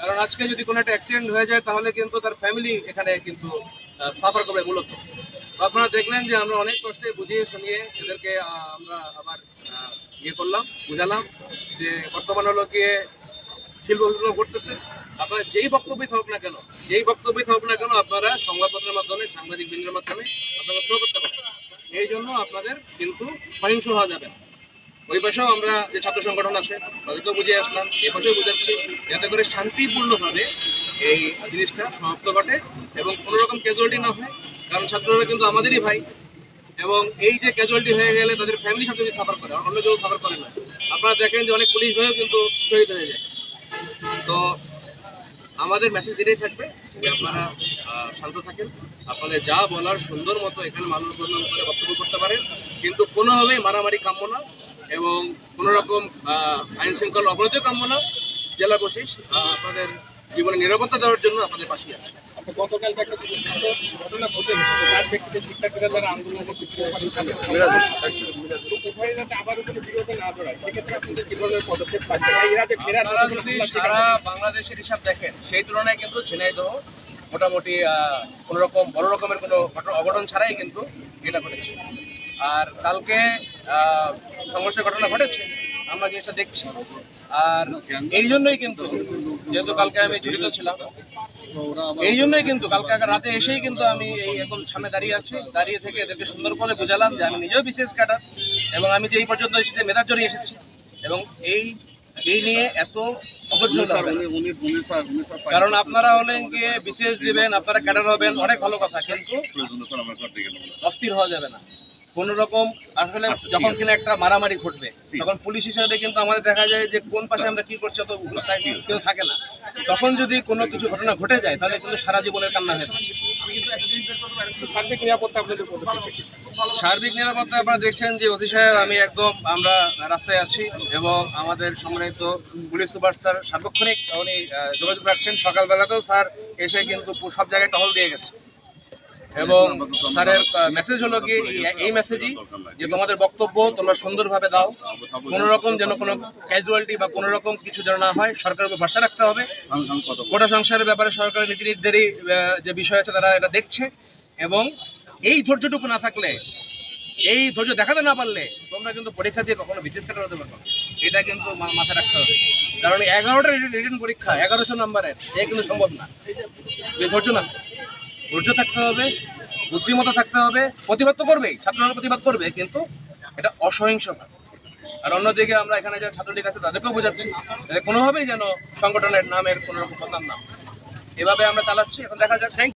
কারণ আজকে যদি কোনো একটা অ্যাক্সিডেন্ট হয়ে যায়, তাহলে কিন্তু তার ফ্যামিলি এখানে কিন্তু সাফার করবে মূলত। আপনারা দেখলেন যে আমরা অনেক কষ্টে বুঝিয়ে শুনিয়ে এদেরকে আমরা আবার ইয়ে করলাম, বুঝালাম যে বর্তমান হলো গিয়ে শিল্পগুলো ঘটতেছে। আপনারা যেই বক্তব্যই থাকুক না কেন, যেই বক্তব্যই থাকুক না কেন, আপনারা সংবাদপত্রের মাধ্যমে, সাংবাদিক বৃন্দের মাধ্যমে আপনারা করতে পারেন এই জন্য আপনাদের কিন্তু সহিংস হওয়া যাবে ওই পাশেও আমরা যে ছাত্র সংগঠন আছে, তাদেরকেও বুঝিয়ে আসলাম। এ পাশেও বুঝাচ্ছি যাতে করে শান্তিপূর্ণভাবে এই জিনিসটা সমাপ্ত ঘটে এবং কোনো রকম ক্যাজুয়ালিটি না হয়, কারণ ছাত্ররা কিন্তু আমাদেরই ভাই এবং এই যে ক্যাজুয়ালিটি হয়ে গেলে তাদের ফ্যামিলি সাথে সাফার করে অন্য কেউ সাফার করে না। আপনারা দেখেন যে অনেক পুলিশ ভাইও কিন্তু শহীদ হয়ে যায়। তো আমাদের মেসেজ দিতেই থাকবে যে আপনারা শান্ত থাকেন। আপনাদের যা বলার সুন্দর মতো এখানে মানুষ বন্ধন করে বক্তব্য করতে পারেন। কিন্তু কোনোভাবেই মারামারি কাম্য না। এবং কোনো রকম আইন শৃঙ্খলা অবনতিও কাম্য না। জেলা বসিস আপনাদের জীবনে নিরাপত্তা দেওয়ার জন্য আপনাদের পাশে আছে। আচ্ছা, গতকাল একটা ঘটনা ঘটে তার ব্যক্তিদের শিক্ষার্থীরা যারা আবার কোনো বিরোধে না সেক্ষেত্রে আপনাদের কি ধরনের পদক্ষেপ সারা বাংলাদেশের হিসাব দেখেন সেই তুলনায় কিন্তু ঝিনাইদহ মোটামুটি আহ, কোনো রকম বড় রকমের কোনো ঘটনা অঘটন ছাড়াই কিন্তু এটা ঘটেছে। আর কালকে সংঘর্ষের ঘটনা ঘটেছে, আমরা জিনিসটা দেখছি। আর এই জন্যই কিন্তু, যেহেতু কালকে আমি জড়িত ছিলাম, এই জন্যই কিন্তু কালকে রাতে এসেই কিন্তু আমি এই একদম সামনে দাঁড়িয়ে আছি। দাঁড়িয়ে থেকে এদেরকে সুন্দর করে বুঝালাম যে আমি নিজেও বিশেষ ক্যাডার এবং আমি যে এই পর্যন্ত এসেছি, মেধার জন্য এসেছি। এবং এই এই নিয়ে এত। কারণ আপনারা হলেন গিয়ে বিশেষ দিবেন, আপনারা ক্যাডার হবেন, অনেক ভালো কথা, কিন্তু অস্থির হওয়া যাবে না। কোন রকম আসলে যখন কিনা একটা মারামারি ঘটবে তখন পুলিশ হিসাবে কিন্তু আমাদের দেখা যায় যে কোন পাশে আমরা কি করছি অত কেউ থাকে না। তখন যদি কোনো কিছু ঘটনা ঘটে যায় তাহলে কিন্তু সারা জীবনের কান্না হয়ে সার্বিক নিরাপত্তা আপনাদের সার্বিক নিরাপত্তা আপনারা দেখছেন যে অতি সাহেব আমি একদম আমরা রাস্তায় আছি এবং আমাদের সম্মানিত পুলিশ সুপার স্যার সার্বক্ষণিক উনি যোগাযোগ রাখছেন। সকালবেলাতেও স্যার এসে কিন্তু সব জায়গায় টহল দিয়ে গেছে। এবং স্যারের মেসেজ হলো কি, এই- মেসেজই যে তোমাদের বক্তব্য তোমরা সুন্দরভাবে দাও। কোনো রকম যেন কোনো ক্যাজুয়ালিটি বা কোনো রকম কিছু যেন না হয়, সরকারের উপর ভরসা রাখতে হবে। কোটা সংসারের ব্যাপারে সরকারের নীতি নির্ধারী যে বিষয় আছে তারা এটা দেখছে। এবং এই ধৈর্যটুকু না থাকলে, এই ধৈর্য দেখাতে না পারলে তোমরা কিন্তু পরীক্ষা দিয়ে কখনো বিশেষ কাটা হতে পারবে এটা কিন্তু মাথায় রাখতে হবে। কারণ এগারোটা রিটার্ন পরীক্ষা, এগারোশো নাম্বারের এই কিন্তু সম্ভব না। ধৈর্য না। ধৈর্য থাকতে হবে, বুদ্ধিমত্তা থাকতে হবে, প্রতিবাদ তো করবেই, ছাত্ররা প্রতিবাদ করবে, কিন্তু এটা অসহিংস আর অন্যদিকে আমরা এখানে যারা ছাত্রলীগ আছে, তাদেরকেও বোঝাচ্ছি কোনোভাবেই যেন সংগঠনের নামের কোনো রকম বদনাম না এভাবে আমরা চালাচ্ছি, এখন দেখা যাক।